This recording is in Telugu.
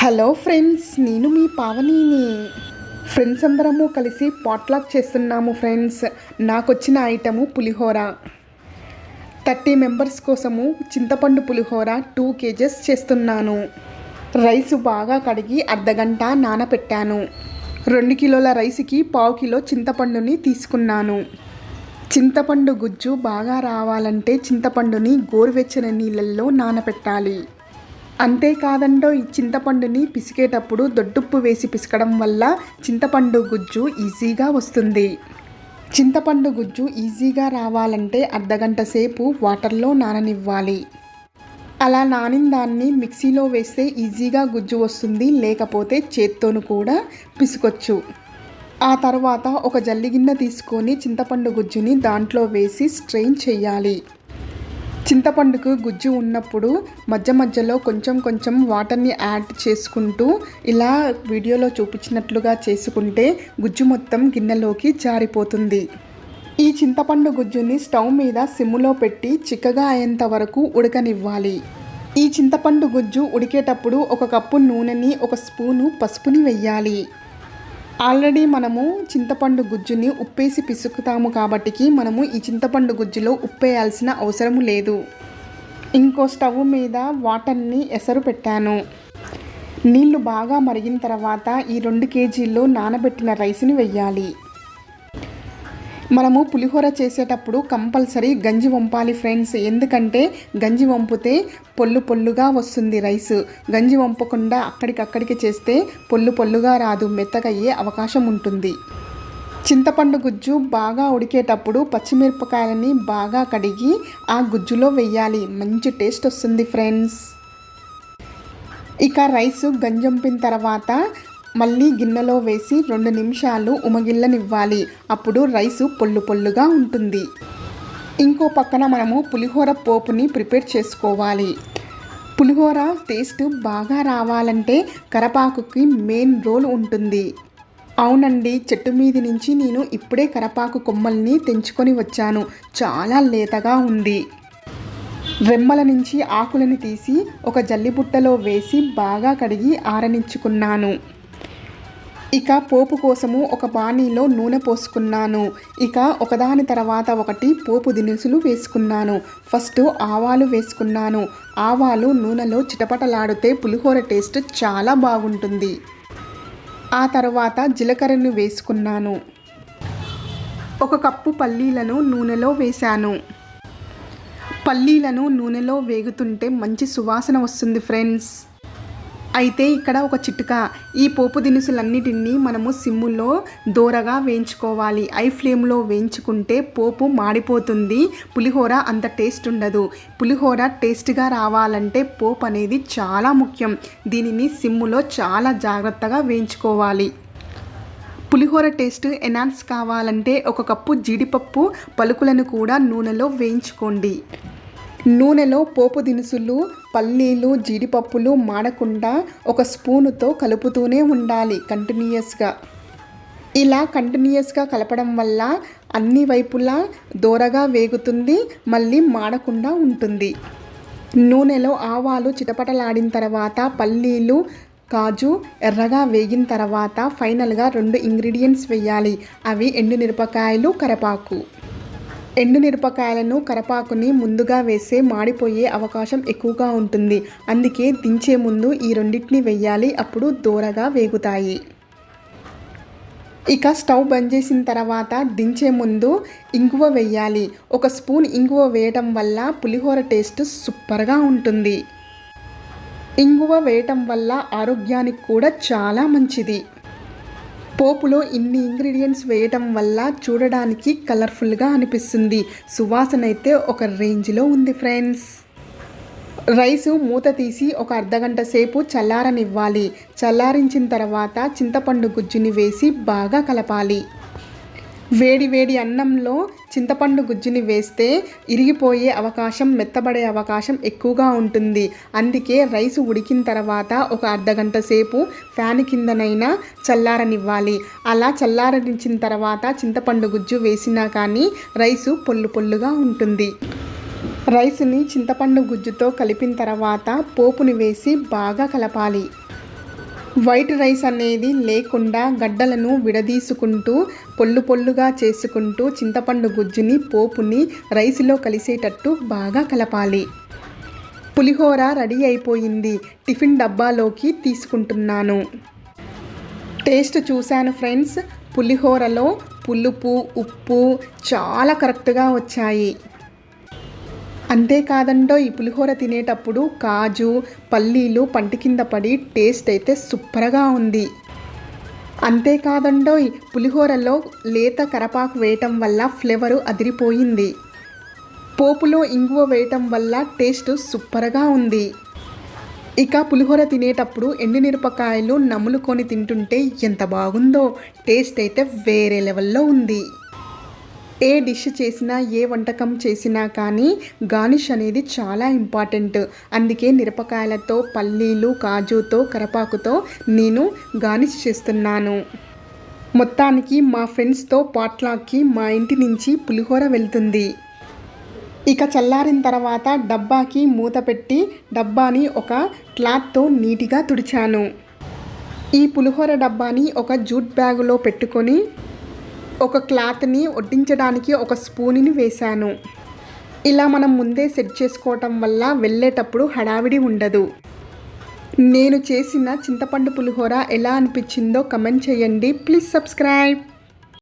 హలో ఫ్రెండ్స్ నేను మీ పావనిని. ఫ్రెండ్స్ అందరము కలిసి పాట్లాక్ చేస్తున్నాము ఫ్రెండ్స్. నాకు వచ్చిన ఐటము పులిహోర. థర్టీ మెంబర్స్ కోసము చింతపండు పులిహోర టూ కేజెస్ చేస్తున్నాను. రైస్ బాగా కడిగి అర్ధగంట నానపెట్టాను. రెండు కిలోల రైస్కి పావు కిలో చింతపండుని తీసుకున్నాను. చింతపండు గుజ్జు బాగా రావాలంటే చింతపండుని గోరువెచ్చని నీళ్ళల్లో నానపెట్టాలి. అంతేకాదండో ఈ చింతపండుని పిసికేటప్పుడు దొడ్డుప్పు వేసి పిసకడం వల్ల చింతపండు గుజ్జు ఈజీగా వస్తుంది. చింతపండు గుజ్జు ఈజీగా రావాలంటే అర్ధగంట సేపు వాటర్లో నాననివ్వాలి. అలా నానిన దాన్ని మిక్సీలో వేస్తే ఈజీగా గుజ్జు వస్తుంది లేకపోతే చేత్తోను కూడా పిసుకొచ్చు. ఆ తర్వాత ఒక జల్లిగిన్నె తీసుకొని చింతపండు గుజ్జుని దాంట్లో వేసి స్ట్రెయిన్ చేయాలి. చింతపండుకు గుజ్జు ఉన్నప్పుడు మధ్య మధ్యలో కొంచెం కొంచెం వాటర్ని యాడ్ చేసుకుంటూ ఇలా వీడియోలో చూపించినట్లుగా చేసుకుంటే గుజ్జు మొత్తం గిన్నెలోకి జారిపోతుంది. ఈ చింతపండు గుజ్జుని స్టవ్ మీద సిమ్ములో పెట్టి చిక్కగా అయ్యేంత వరకు ఉడకనివ్వాలి. ఈ చింతపండు గుజ్జు ఉడికేటప్పుడు ఒక కప్పు నూనెని ఒక స్పూను పసుపుని వెయ్యాలి ఆల్రెడీ మనము చింతపండు గుజ్జుని ఉప్పేసి పిసుకుతాము కాబట్టికి మనము ఈ చింతపండు గుజ్జులో ఉప్పేయాల్సిన అవసరం లేదు. ఇంకో స్టవ్ మీద వాటర్ని ఎసరు పెట్టాను. నీళ్ళు బాగా మరిగిన తర్వాత ఈ రెండు కేజీల్లో నానబెట్టిన రైస్ని వెయ్యాలి. మనము పులిహోర చేసేటప్పుడు కంపల్సరీ గంజి వంపాలి ఫ్రెండ్స్. ఎందుకంటే గంజి వంపితే పొల్లు పొల్లుగా వస్తుంది రైస్. గంజి వంపకుండా అక్కడికక్కడికి చేస్తే పొల్లు పొల్లుగా రాదు మెత్తగయ్యే అవకాశం ఉంటుంది. చింతపండు గుజ్జు బాగా ఉడికేటప్పుడు పచ్చిమిరపకాయలని బాగా కడిగి ఆ గుజ్జులో వెయ్యాలి మంచి టేస్ట్ వస్తుంది ఫ్రెండ్స్. ఇక రైస్ గంజంపిన తర్వాత మళ్ళీ గిన్నెలో వేసి రెండు నిమిషాలు ఉమగిల్లనివ్వాలి. అప్పుడు రైసు పొల్లు పొల్లుగా ఉంటుంది. ఇంకో పక్కన మనము పులిహోర పోపుని ప్రిపేర్ చేసుకోవాలి. పులిహోర టేస్ట్ బాగా రావాలంటే కరపాకుకి మెయిన్ రోల్ ఉంటుంది. అవునండి చెట్టు మీది నుంచి నేను ఇప్పుడే కరపాకు కొమ్మల్ని తెంచుకొని వచ్చాను. చాలా లేతగా ఉంది. రెమ్మల నుంచి ఆకులను తీసి ఒక జల్లిబుట్టలో వేసి బాగా కడిగి ఆరనించుకున్నాను ఇక పోపు కోసము ఒక బాణీలో నూనె పోసుకున్నాను. ఇక ఒకదాని తర్వాత ఒకటి పోపు దినుసులు వేసుకున్నాను. ఫస్ట్ ఆవాలు వేసుకున్నాను. ఆవాలు నూనెలో చిటపటలాడితే పులిహోర టేస్ట్ చాలా బాగుంటుంది. ఆ తర్వాత జీలకర్రను వేసుకున్నాను. ఒక కప్పు పల్లీలను నూనెలో వేశాను. పల్లీలను నూనెలో వేగుతుంటే మంచి సువాసన వస్తుంది ఫ్రెండ్స్. అయితే ఇక్కడ ఒక చిట్క. ఈ పోపు దినుసులన్నిటినీ మనము సిమ్ములో దూరగా వేయించుకోవాలి. ఐ ఫ్లేమ్లో వేయించుకుంటే పోపు మాడిపోతుంది. పులిహోర అంత టేస్ట్ ఉండదు. పులిహోర టేస్ట్గా రావాలంటే పోపు అనేది చాలా ముఖ్యం. దీనిని సిమ్ములో చాలా జాగ్రత్తగా వేయించుకోవాలి. పులిహోర టేస్ట్ ఎనాన్స్ కావాలంటే ఒక కప్పు జీడిపప్పు పలుకులను కూడా నూనెలో వేయించుకోండి. నూనెలో పోపు దినుసులు పల్లీలు జీడిపప్పులు మాడకుండా ఒక స్పూనుతో కలుపుతూనే ఉండాలి కంటిన్యూయస్గా. ఇలా కంటిన్యూయస్గా కలపడం వల్ల అన్ని వైపులా దోరగా వేగుతుంది మళ్ళీ మాడకుండా ఉంటుంది. నూనెలో ఆవాలు చిటపటలాడిన తర్వాత పల్లీలు కాజు ఎర్రగా వేగిన తర్వాత ఫైనల్గా రెండు ఇంగ్రీడియంట్స్ వేయాలి. అవి ఎండుమిరపకాయలు కరపాకు. ఎండుమిరపకాయలను కరపాకుని ముందుగా వేస్తే మాడిపోయే అవకాశం ఎక్కువగా ఉంటుంది. అందుకే దించే ముందు ఈ రెండింటిని వెయ్యాలి అప్పుడు దూరగా వేగుతాయి. ఇక స్టవ్ బంద్ చేసిన తర్వాత దించే ముందు ఇంగువ వేయాలి. ఒక స్పూన్ ఇంగువ వేయటం వల్ల పులిహోర టేస్ట్ సూపర్గా ఉంటుంది. ఇంగువ వేయటం వల్ల ఆరోగ్యానికి కూడా చాలా మంచిది. పోపులో ఇన్ని ఇంగ్రీడియంట్స్ వేయటం వల్ల చూడడానికి కలర్ఫుల్గా అనిపిస్తుంది. సువాసన అయితే ఒక రేంజ్లో ఉంది ఫ్రెండ్స్ రైసు మూత తీసి ఒక అర్ధగంట సేపు చల్లారనివ్వాలి. చల్లారించిన తర్వాత చింతపండు గుజ్జుని వేసి బాగా కలపాలి. వేడి వేడి అన్నంలో చింతపండు గుజ్జుని వేస్తే ఇరిగిపోయే అవకాశం మెత్తబడే అవకాశం ఎక్కువగా ఉంటుంది. అందుకే రైసు ఉడికిన తర్వాత ఒక అర్ధగంట సేపు ఫ్యాన్ కిందనైనా చల్లారనివ్వాలి. అలా చల్లారనించిన తర్వాత చింతపండు గుజ్జు వేసినా కానీ రైసు పొల్లు పొల్లుగా ఉంటుంది. రైస్ని చింతపండు గుజ్జుతో కలిపిన తర్వాత పోపుని వేసి బాగా కలపాలి. వైట్ రైస్ అనేది లేకుండా గడ్డలను విడదీసుకుంటూ పొల్లు పొల్లుగా చేసుకుంటూ చింతపండు గుజ్జుని పోపుని రైస్లో కలిసేటట్టు బాగా కలపాలి. పులిహోర రెడీ అయిపోయింది. టిఫిన్ డబ్బాలోకి తీసుకుంటున్నాను. టేస్ట్ చూశాను ఫ్రెండ్స్. పులిహోరలో పులుపు ఉప్పు చాలా కరెక్ట్గా వచ్చాయి. అంతేకాదండో ఈ పులిహోర తినేటప్పుడు కాజు పల్లీలు పంటి కింద పడి టేస్ట్ అయితే సూపర్గా ఉంది. అంతేకాదండో ఈ పులిహోరలో లేత కరపాకు వేయటం వల్ల ఫ్లేవరు అదిరిపోయింది. పోపులో ఇంగువ వేయటం వల్ల టేస్ట్ సూపర్గా ఉంది. ఇక పులిహోర తినేటప్పుడు ఎండుమిరపకాయలు నములుకొని తింటుంటే ఎంత బాగుందో టేస్ట్ అయితే వేరే లెవెల్లో ఉంది. ఏ డిష్ చేసినా ఏ వంటకం చేసినా కానీ గార్నిష్ అనేది చాలా ఇంపార్టెంట్. అందుకే మిరపకాయలతో పల్లీలు కాజుతో కరపాకుతో నేను గార్నిష్ చేస్తున్నాను. మొత్తానికి మా ఫ్రెండ్స్తో పాట్లాక్కి మా ఇంటి నుంచి పులిహోర వెళ్తుంది. ఇక చల్లారిన తర్వాత డబ్బాకి మూత పెట్టి డబ్బాని ఒక క్లాత్తో నీటిగా తుడిచాను. ఈ పులిహోర డబ్బాని ఒక జూట్ బ్యాగులో పెట్టుకొని ఒక క్లాత్ని వడ్డించడానికి ఒక స్పూన్ని వేశాను. ఇలా మనం ముందే సెట్ చేసుకోవటం వల్ల వెళ్ళేటప్పుడు హడావిడి ఉండదు. నేను చేసిన చింతపండు పులిహోర ఎలా అనిపించిందో కమెంట్ చేయండి. Please subscribe.